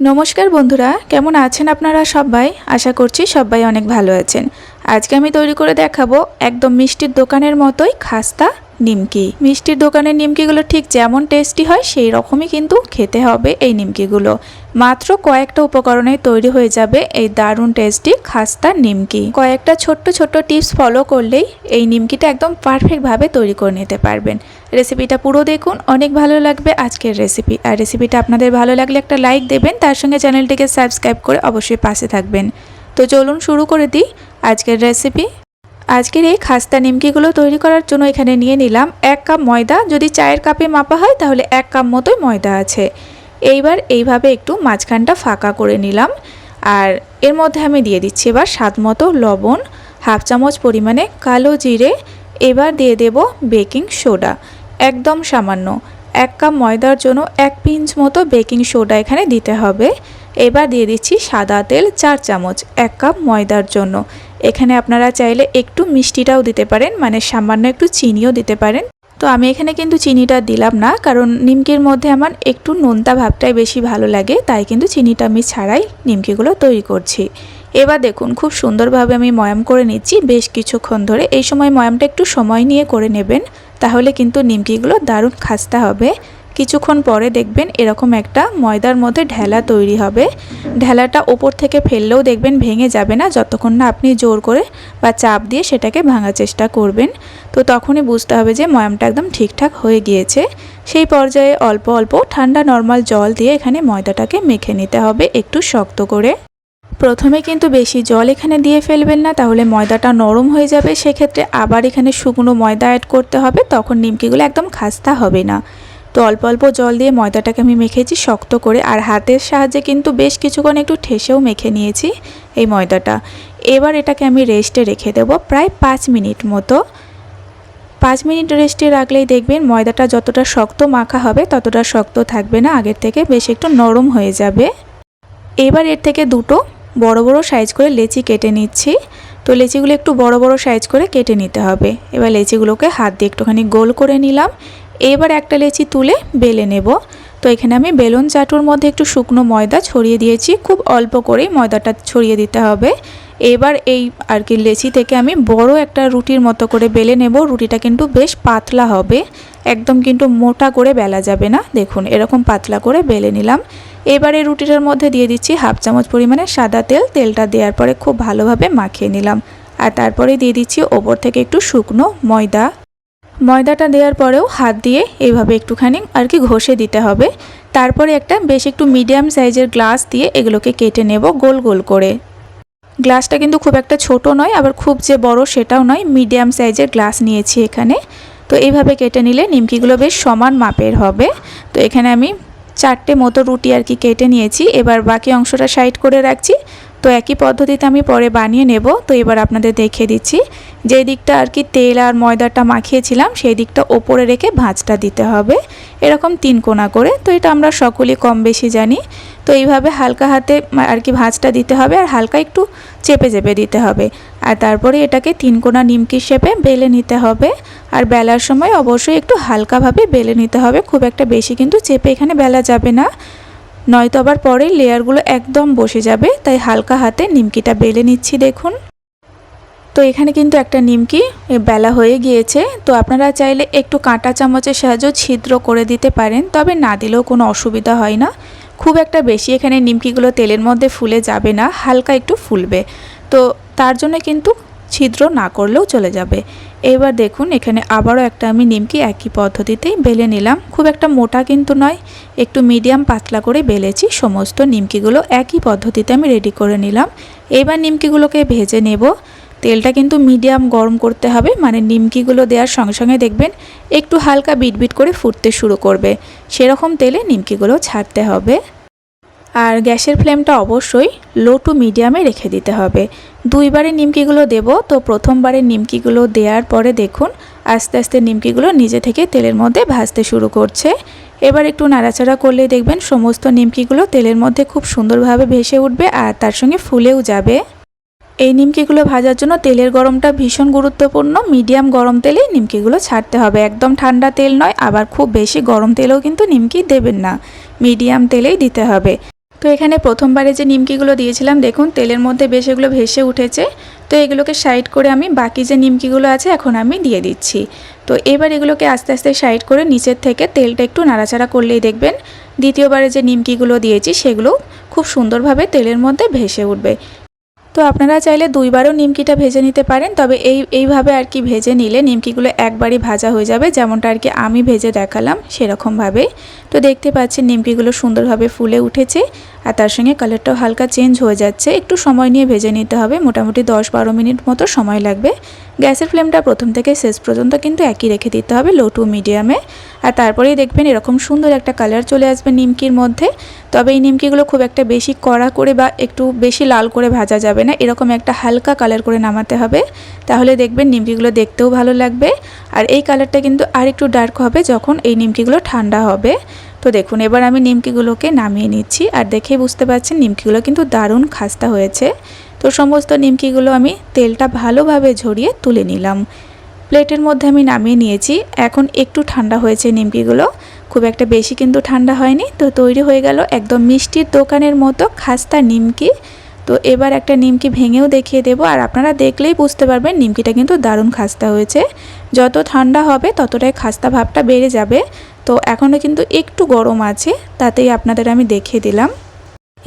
নমস্কার বন্ধুরা, কেমন আছেন আপনারা সবাই? আশা করছি সবাই অনেক ভালো আছেন। আজকে আমি তৈরি করে দেখাবো একদম মিষ্টির দোকানের মতোই খাস্তা নিমকি। মিষ্টির দোকানের নিমকিগুলো ঠিক যেমন টেস্টি হয়, সেই রকমই কিন্তু খেতে হবে এই নিমকিগুলো। মাত্র কয়েকটা উপকরণে তৈরি হয়ে যাবে এই দারুণ টেস্টি খাস্তা নিমকি। কয়েকটা ছোট্ট ছোট্ট টিপস ফলো করলেই এই নিমকিটা একদম পারফেক্টভাবে তৈরি করে নিতে পারবেন। রেসিপিটা পুরো দেখুন, অনেক ভালো লাগবে আজকের রেসিপি আর রেসিপিটা আপনাদের ভালো লাগলে একটা লাইক দেবেন, তার সঙ্গে চ্যানেলটিকে সাবস্ক্রাইব করে অবশ্যই পাশে থাকবেন। তো চলুন শুরু করে দিই আজকের রেসিপি আজকের এই খাস্তা নিমকিগুলো তৈরি করার জন্য এখানে নিয়ে নিলাম এক কাপ ময়দা। যদি চায়ের কাপে মাপা হয়, তাহলে এক কাপ মতোই ময়দা আছে। এইবার এইভাবে একটু মাঝখানটা ফাঁকা করে নিলাম। আর এর মধ্যে আমি দিয়ে দিচ্ছি এবার স্বাদ মতো লবণ, হাফ চামচ পরিমাণে কালো জিরে। এবার দিয়ে দেব বেকিং সোডা, একদম সামান্য। এক কাপ ময়দার জন্য এক পিঞ্চ মতো বেকিং সোডা এখানে দিতে হবে। এবার দিয়ে দিচ্ছি সাদা তেল চার চামচ, এক কাপ ময়দার জন্য। এখানে আপনারা চাইলে একটু মিষ্টিটাও দিতে পারেন মানে সামান্য একটু চিনিও দিতে পারেন। তো আমি এখানে কিন্তু চিনিটা দিলাম না, কারণ নিমকির মধ্যে আমার একটু নোনতা ভাবটাই বেশি ভালো লাগে, তাই কিন্তু চিনিটা আমি ছাড়াই নিমকিগুলো তৈরি করছি। এবার দেখুন, খুব সুন্দরভাবে আমি ময়াম করে নিচ্ছি, বেশ কিছুক্ষণ ধরে। এই সময় ময়ামটা একটু সময় নিয়ে করে নেবেন, তাহলে কিন্তু নিমকিগুলো দারুণ খাস্তা হবে। কিছুক্ষণ পরে দেখবেন এরকম একটা ময়দার মধ্যে ঢেলা তৈরি হবে। ঢেলাটা ওপর থেকে ফেললেও দেখবেন ভেঙে যাবে না, যতক্ষণ না আপনি জোর করে বা চাপ দিয়ে সেটাকে ভাঙার চেষ্টা করবেন। তো তখনই বুঝতে হবে যে ময়ামটা একদম ঠিকঠাক হয়ে গিয়েছে। সেই পর্যায়ে অল্প অল্প ঠান্ডা নর্মাল জল দিয়ে এখানে ময়দাটাকে মেখে নিতে হবে একটু শক্ত করে। প্রথমে কিন্তু বেশি জল এখানে দিয়ে ফেলবেন না, তাহলে ময়দাটা নরম হয়ে যাবে। সেক্ষেত্রে আবার এখানে শুকনো ময়দা অ্যাড করতে হবে, তখন নিমকিগুলো একদম খাস্তা হবে না। তো অল্প অল্প জল দিয়ে ময়দাটাকে আমি মেখেছি শক্ত করে। আর হাতের সাহায্যে কিন্তু বেশ কিছুক্ষণ একটু ঠেসেও মেখে নিয়েছি এই ময়দাটা। এবার এটাকে আমি রেস্টে রেখে দেবো প্রায় পাঁচ মিনিট মতো। পাঁচ মিনিট রেস্টে রাখলেই দেখবেন ময়দাটা যতটা শক্ত মাখা হবে ততটা শক্ত থাকবে না, আগের থেকে বেশ একটু নরম হয়ে যাবে। এবার এর থেকে দুটো বড় বড় সাইজ করে লেচি কেটে নিচ্ছি। তো লেচিগুলো একটু বড় বড় সাইজ করে কেটে নিতে হবে। এবার লেচিগুলোকে হাত দিয়ে একটুখানি গোল করে নিলাম। এবার একটা লেচি তুলে বেলে নেব। তো এখানে আমি বেলুন চাটুর মধ্যে একটু শুকনো ময়দা ছড়িয়ে দিয়েছি। খুব অল্প করেই ময়দাটা ছড়িয়ে দিতে হবে। এবার এই আর কি লেচি থেকে আমি বড় একটা রুটির মতো করে বেলে নেব। রুটিটা কিন্তু বেশ পাতলা হবে। একদম কিন্তু মোটা করে বেলা যাবে না। দেখুন, এরকম পাতলা করে বেলে নিলাম। এবারে রুটিটার মধ্যে দিয়ে দিচ্ছি হাফ চামচ পরিমাণে সাদা তেল। তেলটা দেওয়ার পরে খুব ভালোভাবে মাখিয়ে নিলাম। আর তারপরে দিয়ে দিচ্ছি ওপর থেকে একটু শুকনো ময়দা। ময়দাটা দেওয়ার পরেও হাত দিয়ে এইভাবে একটুখানি আর কি ঘষে দিতে হবে। তারপরে একটা বেশ একটু মিডিয়াম সাইজের গ্লাস দিয়ে এগুলোকে কেটে নেব গোল গোল করে। গ্লাসটা কিন্তু খুব একটা ছোট নয়, আবার খুব যে বড় সেটাও নয়, মিডিয়াম সাইজের গ্লাস নিয়েছি এখানে। তো এইভাবে কেটে নিলে নিমকিগুলো বেশ সমান মাপের হবে। তো এখানে আমি চারটে মতো রুটি আর কি কেটে নিয়েছি। এবার বাকি অংশটা সাইড করে রাখছি। তো একই পদ্ধতিতে আমি পরে বানিয়ে নেব। তো এবার আপনাদের দেখিয়ে দিচ্ছি। যে দিকটা আর কি তেল আর ময়দাটা মাখিয়েছিলাম, সেই দিকটা ওপরে রেখে ভাঁজটা দিতে হবে। এরকম তিন কোনা করে। তো এটা আমরা সকলেই কম বেশি জানি। তো এইভাবে হালকা হাতে আর কি ভাঁজটা দিতে হবে আর হালকা একটু চেপে চেপে দিতে হবে। আর তারপরে এটাকে তিন কোনা নিমকি শেপে বেলে নিতে হবে। আর বেলার সময় অবশ্যই একটু হালকাভাবে বেলে নিতে হবে। খুব একটা বেশি কিন্তু চেপে এখানে বেলা যাবে না। নয়তো আবার পরে লেয়ারগুলো একদম বসে যাবে, তাই হালকা হাতে নিমকিটা বেলে নিচ্ছি দেখুন। তো এখানে কিন্তু একটা নিমকি বেলা হয়ে গিয়েছে, তো আপনারা চাইলে একটু কাঁটা চামচের সাহায্য ছিদ্র করে দিতে পারেন, তবে না দিলেও কোনো অসুবিধা হয় না। খুব একটা বেশি এখানে নিমকিগুলো তেলের মধ্যে ফুলে যাবে না, হালকা একটু ফুলবে। তো তার জন্য কিন্তু ছিদ্র না করলেও চলে যাবে। এবার দেখুন, এখানে আবারও একটা আমি নিমকি একই পদ্ধতিতেই বেলে নিলাম। খুব একটা মোটা কিন্তু নয়, একটু মিডিয়াম পাতলা করে বেলেছি। সমস্ত নিমকিগুলো একই পদ্ধতিতে আমি রেডি করে নিলাম। এবার নিমকিগুলোকে ভেজে নেব। তেলটা কিন্তু মিডিয়াম গরম করতে হবে মানে নিমকিগুলো দেওয়ার সঙ্গে সঙ্গে দেখবেন একটু হালকা বিটবিট করে ফুটতে শুরু করবে। সেরকম তেলে নিমকিগুলো ছাড়তে হবে। আর গ্যাসের ফ্লেমটা অবশ্যই লো টু মিডিয়ামে রেখে দিতে হবে। দুইবারে নিমকিগুলো দেব, তো প্রথমবারে নিমকিগুলো দেওয়ার পরে দেখুন, আস্তে আস্তে নিমকিগুলো নিজে থেকে তেলের মধ্যে ভাজতে শুরু করছে। এবার একটু নাড়াচাড়া করলে দেখবেন সমস্ত নিমকিগুলো তেলের মধ্যে খুব সুন্দরভাবে ভেসে উঠবে আর তার সঙ্গে ফুলেও যাবে। এই নিমকিগুলো ভাজার জন্য তেলের গরমটা ভীষণ গুরুত্বপূর্ণ। মিডিয়াম গরম তেলেই নিমকিগুলো ছাড়তে হবে। একদম ঠান্ডা তেল নয়, আবার খুব বেশি গরম তেলেও কিন্তু নিমকি দেবেন না। মিডিয়াম তেলেই দিতে হবে। তো এখানে প্রথমবারে যে নিমকিগুলো দিয়েছিলাম, দেখুন, তেলের মধ্যে বেশ এগুলো ভেসে উঠেছে। তো এগুলোকে সাইড করে আমি বাকি যে নিমকিগুলো আছে, এখন আমি দিয়ে দিচ্ছি। তো এবার এগুলোকে আস্তে আস্তে সাইড করে নিচের থেকে তেলটা একটু নাড়াচাড়া করলেই দেখবেন, দ্বিতীয়বারে যে নিমকিগুলো দিয়েছি সেগুলো খুব সুন্দরভাবে তেলের মধ্যে ভেসে উঠবে। তো আপনারা চাইলে দুইবারও নিমকিটা ভেজে নিতে পারেন, তবে এই, এইভাবে আর কি ভেজে নিলে নিমকিগুলো একবারই ভাজা হয়ে যাবে, যেমনটা আর কি আমি ভেজে দেখালাম সেরকমভাবে। তো দেখতে পাচ্ছেন নিমকিগুলো সুন্দরভাবে ফুলে উঠেছে, আর তার সঙ্গে কালারটাও হালকা চেঞ্জ হয়ে যাচ্ছে। একটু সময় নিয়ে ভেজে নিতে হবে, মোটামুটি দশ বারো মিনিট মতো সময় লাগবে। গ্যাসের ফ্লেমটা প্রথম থেকে শেষ পর্যন্ত কিন্তু একই রেখে দিতে হবে, লো টু মিডিয়ামে। আর তারপরেই দেখবেন এরকম সুন্দর একটা কালার চলে আসবে নিমকির মধ্যে। তবে এই নিমকিগুলো খুব একটা বেশি কড়া করে বা একটু বেশি লাল করে ভাজা যাবে না। এরকম একটা হালকা কালার করে নামাতে হবে। তাহলে দেখবেন নিমকিগুলো দেখতেও ভালো লাগবে। আর এই কালারটা কিন্তু আর একটু ডার্ক হবে যখন এই নিমকিগুলো ঠান্ডা হবে। তো দেখুন, এবার আমি নিমকিগুলোকে নামিয়ে নিচ্ছি। আর দেখে বুঝতে পারছেন নিমকিগুলো কিন্তু দারুণ খাস্তা হয়েছে। তো সমস্ত নিমকিগুলো আমি তেলটা ভালোভাবে ঝরিয়ে তুলে নিলাম। প্লেটের মধ্যে আমি নামিয়ে নিয়েছি। এখন একটু ঠান্ডা হয়েছে নিমকিগুলো। খুব একটা বেশি কিন্তু ঠান্ডা হয়নি। তো তৈরি হয়ে গেল একদম মিষ্টির দোকানের মতো খাস্তা নিমকি। তো এবার একটা নিমকি ভেঙেও দেখিয়ে দেবো। আর আপনারা দেখলেই বুঝতে পারবেন নিমকিটা কিন্তু দারুণ খাস্তা হয়েছে। যত ঠান্ডা হবে ততটাই খাস্তা ভাবটা বেড়ে যাবে। তো এখনও কিন্তু একটু গরম আছে, তাতেই আপনাদের আমি দেখিয়ে দিলাম।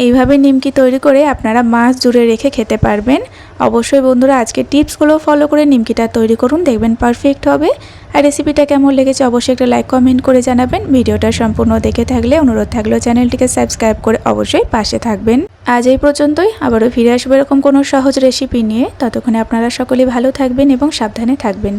এইভাবে নিমকি তৈরি করে আপনারা মাছ জুড়ে রেখে খেতে পারবেন। অবশ্যই বন্ধুরা আজকে টিপসগুলো ফলো করে নিমকিটা তৈরি করুন, দেখবেন পারফেক্ট হবে। আর রেসিপিটা কেমন লেগেছে অবশ্যই একটা লাইক, কমেন্ট করে জানাবেন। ভিডিওটা সম্পূর্ণ দেখে থাকলে অনুরোধ থাকলেও চ্যানেলটিকে সাবস্ক্রাইব করে অবশ্যই পাশে থাকবেন। আজ এই পর্যন্তই, আবারও ফিরে আসব এরকম কোনো সহজ রেসিপি নিয়ে। ততক্ষণে আপনারা সকলেই ভালো থাকবেন এবং সাবধানে থাকবেন।